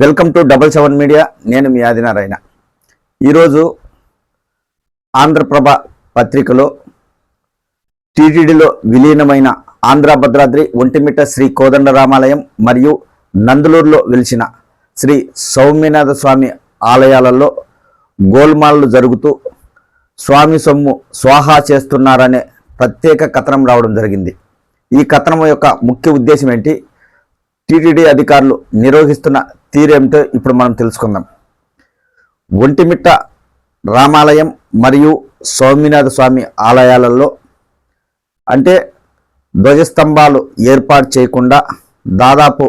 Welcome to double seven media. నేను మీ ఆదినారాయణ. ఈరోజు ఆంధ్రప్రభ పత్రికలో టీటీడీలో విలీనమైన ఆంధ్రభద్రాద్రి ఒంటిమిట్ట శ్రీ కోదండరామాలయం మరియు నందులూరులో వెలిసిన శ్రీ సౌమ్యనాథ స్వామి ఆలయాలలో గోల్మాల్లు జరుగుతూ స్వామి సొమ్ము స్వాహా చేస్తున్నారనే ప్రత్యేక కథనం రావడం జరిగింది. ఈ కథనం యొక్క ముఖ్య ఉద్దేశం ఏంటి? టీటీడీ అధికారులు నిర్వహిస్తున్న తీరేమిటో ఇప్పుడు మనం తెలుసుకుందాం. ఒంటిమిట్ట రామాలయం మరియు సౌమినాథ స్వామి ఆలయాలలో అంటే ధ్వజస్తంభాలు ఏర్పాటు చేయకుండా దాదాపు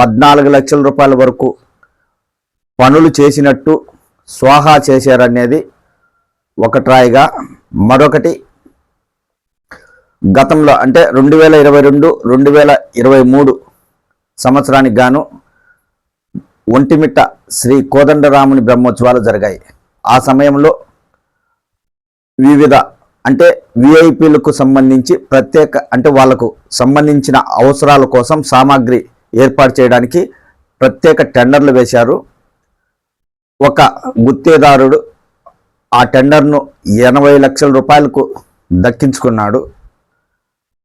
పద్నాలుగు లక్షల రూపాయల వరకు పనులు చేసినట్టు స్వాహా చేశారనేది ఒక ట్రాయిగా మరొకటి గతంలో అంటే రెండు వేల ఇరవై రెండు రెండు వేల ఇరవై మూడు సంవత్సరానికి గాను ఒంటిమిట్ట శ్రీ కోదండరాముని బ్రహ్మోత్సవాలు జరిగాయి. ఆ సమయంలో వివిధ అంటే విఐపీలకు సంబంధించి ప్రత్యేక అంటే వాళ్ళకు సంబంధించిన అవసరాల కోసం సామాగ్రి ఏర్పాటు చేయడానికి ప్రత్యేక టెండర్లు వేశారు. ఒక గుత్తేదారుడు ఆ టెండర్ను ఎనభై లక్షల రూపాయలకు దక్కించుకున్నాడు.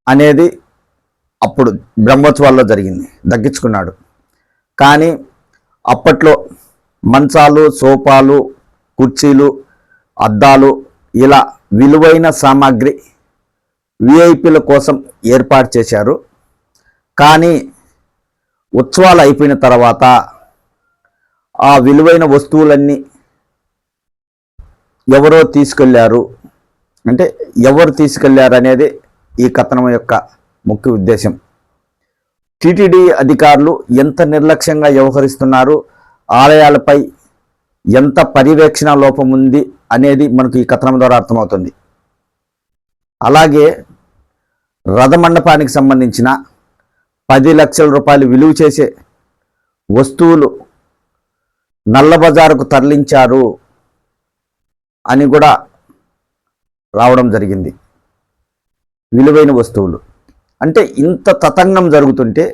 అనేది అప్పుడు బ్రహ్మోత్సవాల్లో జరిగింది. దగ్గించుకున్నాడు కానీ అప్పట్లో మంచాలు సోఫాలు కుర్చీలు అద్దాలు ఇలా విలువైన సామాగ్రి విఐపీల కోసం ఏర్పాటు చేశారు. కానీ ఉత్సవాలు అయిపోయిన తర్వాత ఆ విలువైన వస్తువులన్నీ ఎవరో తీసుకెళ్ళారు. అంటే ఎవరు తీసుకెళ్ళారు అనేది ఈ కథనం యొక్క ముఖ్య ఉద్దేశం టీటీడీ అధికారులు ఎంత నిర్లక్ష్యంగా వ్యవహరిస్తున్నారు ఆలయాలపై ఎంత పర్యవేక్షణ లోపం ఉంది అనేది మనకు ఈ కథనం ద్వారా అర్థమవుతుంది. అలాగే రథమండపానికి సంబంధించిన పది లక్షల రూపాయలు విలువ చేసే వస్తువులు నల్ల బజారుకు తరలించారు అని కూడా రావడం జరిగింది. విలువైన వస్తువులు. అంటే ఇంత తతంగం జరుగుతుంటే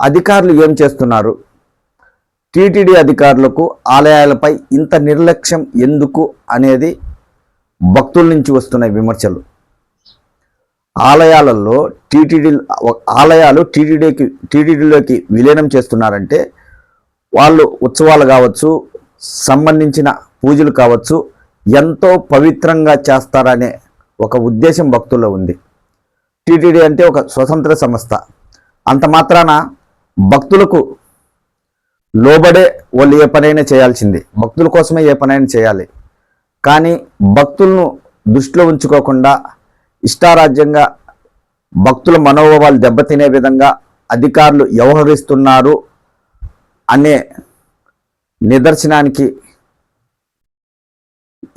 అధికారులు ఏం చేస్తున్నారు? టీటీడీ అధికారులకు ఆలయాలపై ఇంత నిర్లక్ష్యం ఎందుకు అనేది భక్తుల నుంచి వస్తున్న విమర్శలు. ఆలయాలలో టీటీడీ ఆలయాలు టీటీడీకి టీటీడీలోకి విలీనం చేస్తున్నారంటే వాళ్ళు ఉత్సవాలు కావచ్చు సంబంధించిన పూజలు కావచ్చు ఎంతో పవిత్రంగా చేస్తారనే ఒక ఉద్దేశం భక్తుల్లో ఉంది. టీటీడీ అంటే ఒక స్వతంత్ర సంస్థ. అంత మాత్రాన భక్తులకు లోబడే వాళ్ళు ఏ పనైనా చేయాల్సింది. భక్తుల కోసమే ఏ పనైనా చేయాలి. కానీ భక్తులను దృష్టిలో ఉంచుకోకుండా ఇష్టారాజ్యంగా భక్తుల మనోభావాలు దెబ్బతినే విధంగా అధికారులు వ్యవహరిస్తున్నారు అనే నిదర్శనానికి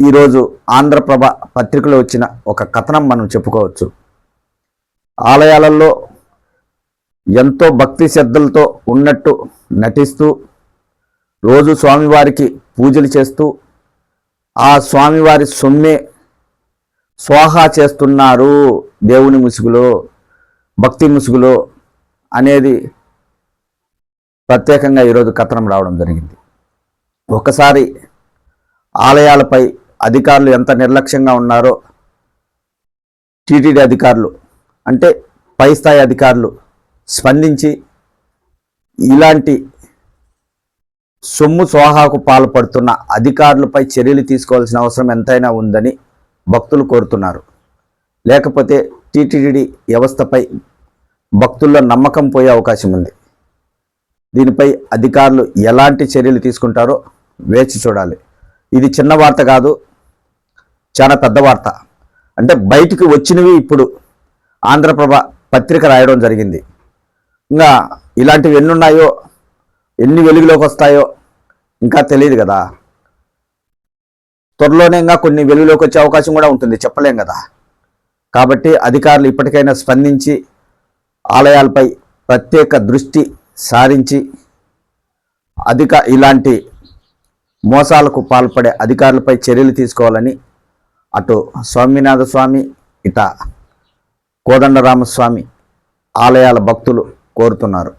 ఈరోజు ఆంధ్రప్రభ పత్రికలో వచ్చిన ఒక కథనం మనం చెప్పుకోవచ్చు. ఆలయాలలో ఎంతో భక్తి శ్రద్ధలతో ఉన్నట్టు నటిస్తూ రోజు స్వామివారికి పూజలు చేస్తూ ఆ స్వామివారి సొమ్మే స్వాహా చేస్తున్నారు దేవుని ముసుగులో భక్తి ముసుగులో అనేది ప్రత్యేకంగా ఈరోజు కథనం రావడం జరిగింది. ఒకసారి ఆలయాలపై అధికారులు ఎంత నిర్లక్ష్యంగా ఉన్నారో టీటీడీ అధికారులు అంటే పై స్థాయి అధికారులు స్పందించి ఇలాంటి సొమ్ము స్వాహాకు పాల్పడుతున్న అధికారులపై చర్యలు తీసుకోవాల్సిన అవసరం ఎంతైనా ఉందని భక్తులు కోరుతున్నారు. లేకపోతే టీటీడీ వ్యవస్థపై భక్తుల్లో నమ్మకం పోయే అవకాశం ఉంది. దీనిపై అధికారులు ఎలాంటి చర్యలు తీసుకుంటారో వేచి చూడాలి. ఇది చిన్న వార్త కాదు చాలా పెద్ద వార్త. అంటే బయటికి వచ్చినవి ఇప్పుడు ఆంధ్రప్రభ పత్రిక రాయడం జరిగింది. ఇంకా ఇలాంటివి ఎన్ని ఉన్నాయో ఎన్ని వెలుగులోకి వస్తాయో ఇంకా తెలియదు కదా. త్వరలోనే ఇంకా కొన్ని వెలుగులోకి వచ్చే అవకాశం కూడా ఉంటుంది చెప్పలేం కదా. కాబట్టి అధికారులు ఇప్పటికైనా స్పందించి ఆలయాలపై ప్రత్యేక దృష్టి సారించి అధిక ఇలాంటి మోసాలకు పాల్పడే అధికారులపై చర్యలు తీసుకోవాలని అటు స్వామినాథ స్వామి ఇట కోదండరామస్వామి ఆలయాల భక్తులు కోరుతున్నారు.